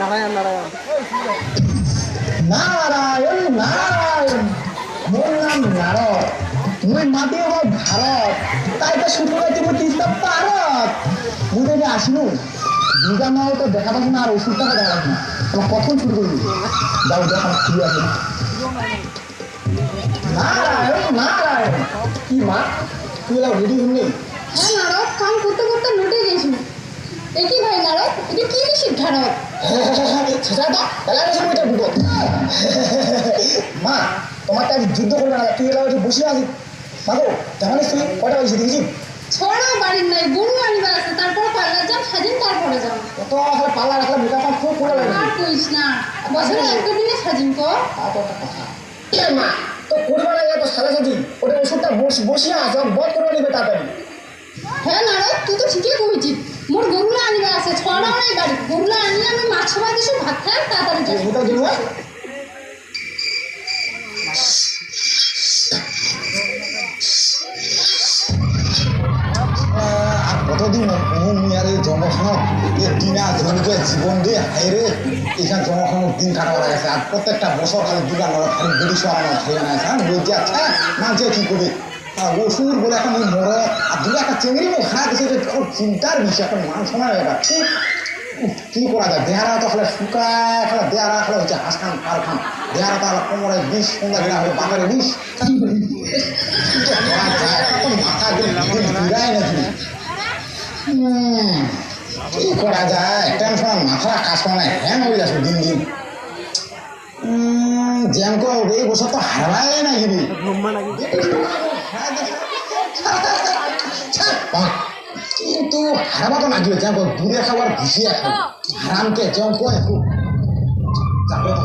নারায়ণ নারায়ণ নারায়ণ নারায়ণ নাম নারদ মুই মাটি হব ভারত তাই শুরু হয়েছে মুই তিস্তা পারত মুই দেখে তো দেখা পাচ্ছি না আর ওষুধটাকে দেখা কখন শুরু করবি যাও দেখা নারায়ণ নারায়ণ কি মা? তুই এলাম রেডি হইনি হ্যাঁ নারদ কাম করতে করতে লুটে গেছি। একই ভাই নারদ এটা কি নিষিদ্ধ নারদ সেটা তো তাহলে আমি শুরু করব মা তোমার তো আজ যুদ্ধ করবে না তুই এলাম বসে আছিস। মাগো তেমন তুই কটা হয়েছে দেখেছি ছড়া বাড়ির নাই গরু আনিবার আছে তারপর পাল্লা যাম সাজিন তারপরে যাম কত আসলে পাল্লা রাখলে মোটা পান খুব পুরো লাগে আর কইস না বছরে একটা দিনে সাজিন কর তা তো কথা। মা তো করবা না তো সারা সাজি ওটা ওষুধটা বসে বসে আস বধ করে নিবে তাড়াতাড়ি। হ্যাঁ নারদ তুই তো ঠিকই কইছিস মোর গরুলা আনিবার আছে, ছড়াও নাই বাড়ি। গরুলা আনিলে আমি মাছ ভাত এসে ভাত খাই, তাড়াতাড়ি যাই। দিন আর কতদিন মিয়ারে জন্মখানো? এ দিনা জমিকে জীবন দিয়ে হাইরে এখানে জন্মখানো দিন কাটাবার গেছে আর প্রত্যেকটা বছর খালি লড়া খালি বেড়ি সরানো খেয়ে না হ্যাঁ বলছে আচ্ছা মানছে কি আর ওষুধ বলে এখন ওই মরে আর দুটো একটা চেঙ্গিরি মুখ খারাপ গেছে যে ওর চিন্তার বিষয় এখন মান সময় হয়ে উফ, কি করা যায়? দেহারা তো খালি শুকায় খালি দেহারা খালি হচ্ছে হাঁস খান পার খান দেহারা তো আবার কোমরে বিষ সন্ধ্যা গেলা হয়ে বাজারে বিষ? এখন মাথা ঘুরায় নাকি? কি করা যায়? টেনশন মাথা কাজ করে না হ্যাং হয়ে যাচ্ছে দিন দিন। উম, জ্যামকো এই বছর তো হারায় না গিরি কিন্তু হারাবা তো নাগিবে জ্যামকো দূরে খাবার ঘুষিয়ে এখন হারামকে জ্যামকো এখন যাবে তো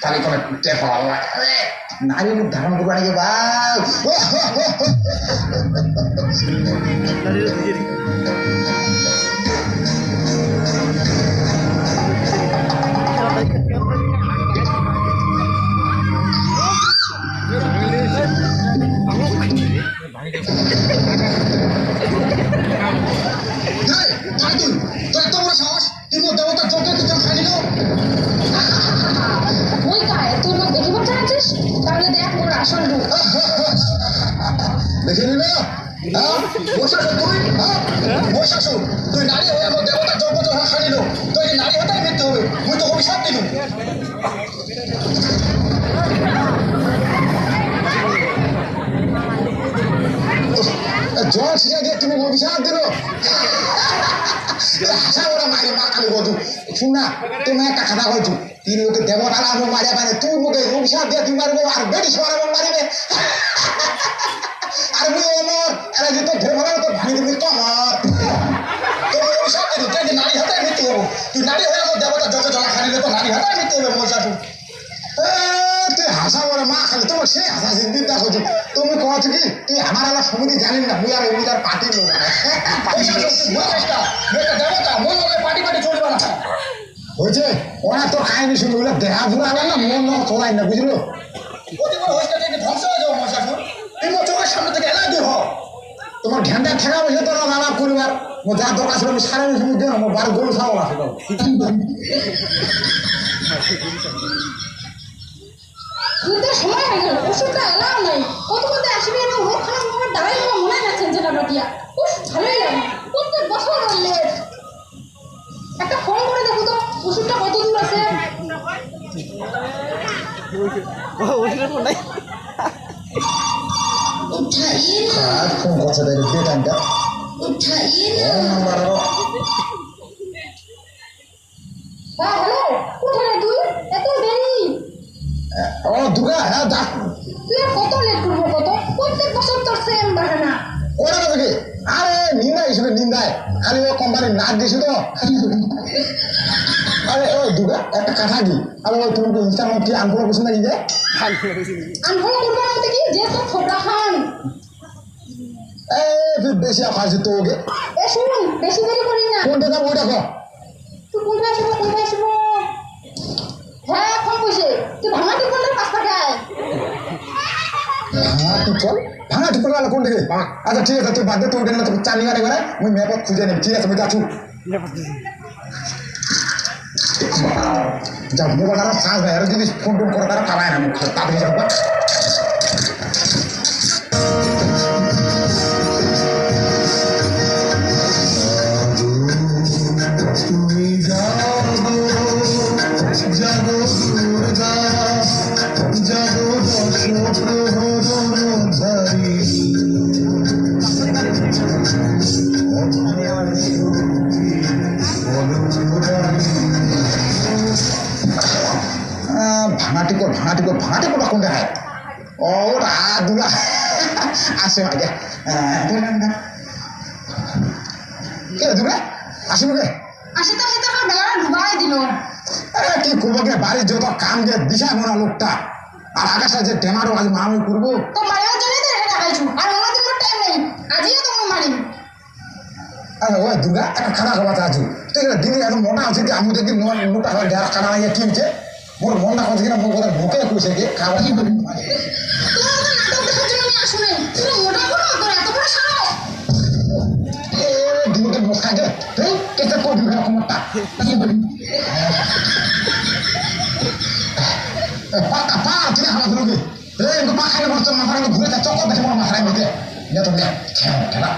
তাহলে কোনো টের পাওয়া যাবে না। নারী রূপ ধারণ করবা নাকি বাস তুই দেখে নিবে না দেবতার জল দিয়ে তুমি অভিশাপ দিল মারি মা খালি বধু শুন তুমি একটা কথা বলছো তিন লোকে দেবতা লাভ মারে মানে তুই অভিশাপ দিয়ে তুই মারবো, আর বেটি সরাবো বলে মা খালি তোমার সেই হাসা চিন্তি দেখো তুমি কছ কি তুই আমার আমার সমিতি জানি না মুই আর ওই তার পার্টি পার্টি পার্টি চলবে না। হয়েছে ওরা তো কাহিনী শুনে বলে দেহা ধুলা হবে না মন মন চলাই না বুঝলো? অতি বড় হয়েছে তুমি ধ্বংস হয়ে যাব মশাসুর তুমি মোর চোখের সামনে থেকে এলাই দূর হও তোমার ঘ্যান্ডা ঠেকা বসে তোর দাদা পরিবার মোর যা দরকার ছিল আমি সারা সময় বার গরু ছাগল আছে যুদ্ধের সময় হয়ে গেল ওষুধটা এলাও নাই কত কত আসবে রোগ খারাপ আমার দাঁড়াই আমার মনে যাচ্ছেন যেটা বাটিয়া উফ ভালোই লাগে। প্রত্যেক বছর লেট একটা ফোন করে দেখো তো ওষুধটা কত দূর আছে আর ফোন করছে দেখে বে টাইমটা উঠাইয়ে না। ফোন নাম্বার আরও হ্যাঁ হ্যালো হ্যাঁ যা। তুই আর কত লেট করব কত? প্রত্যেক বছর তোর সেম বাহানা ওরা কথা কি আরে নিন্দা হিসেবে নিন্দায়? খালি ও কোম্পানির নাক দিছি তো। আরে ও দুর্গা একটা কাঠা কি? আরে ওই তুমি ইনস্টাগ্রাম কি আনফলো করছ নাকি যে? আনফলো করব বলতে কি? যে তোর ছোটা খান এ ফির বেশি আফাইছে তো ওকে। এ শুন বেশি দেরি করিস না। কোনটা যাব ওইটা কো তুই কোনটা আসব কোনটা আসব? হ্যাঁ ফোন কইছে তুই টাকায় ভাঙা টিপল ভাঙা টিপল গেল কোন দিকে? আচ্ছা ঠিক আছে তুই বাদ দে তুই ওখানে তোকে চানি গাড়ি করে মুই ম্যাপত খুঁজে নেই ঠিক আছে মুই যাচ্ছু। যা মোবাইল আর সাজ নাই আর যদি ফোন টোন করে তারা খাবায় না মুখ। তাড়াতাড়ি যাব আসে আগে কে আসিব কে আমার ডুবাই দিল। আরে কি করব কে? বাড়ির যত কাম যে দিশা মরা লোকটা আর আকাশে যে টেমারো আজ মারামারি করব। তো মারিবার জন্যই তো এটা দেখাইছু আর অন্যদিন মোর টাইম নেই। আজিও তো মই মারিম আরে ওই দুর্গা একটা খানা খাওয়া আছো তুই এটা দিনে এত মোটা আছে কি আমি দেখি মোটা হয়ে যারা খানা লাগিয়ে কি মোর মনটা কথা কিনা মোর কথা ঢুকে কইছে কি খাওয়া। কি পাকা পা তুই হালা ধরবি এ ইনকো পা খাইলে বলছ মাথা ঘুরে যা চক্কর দেখে মাথায় মধ্যে নে তো খেলা খেলা।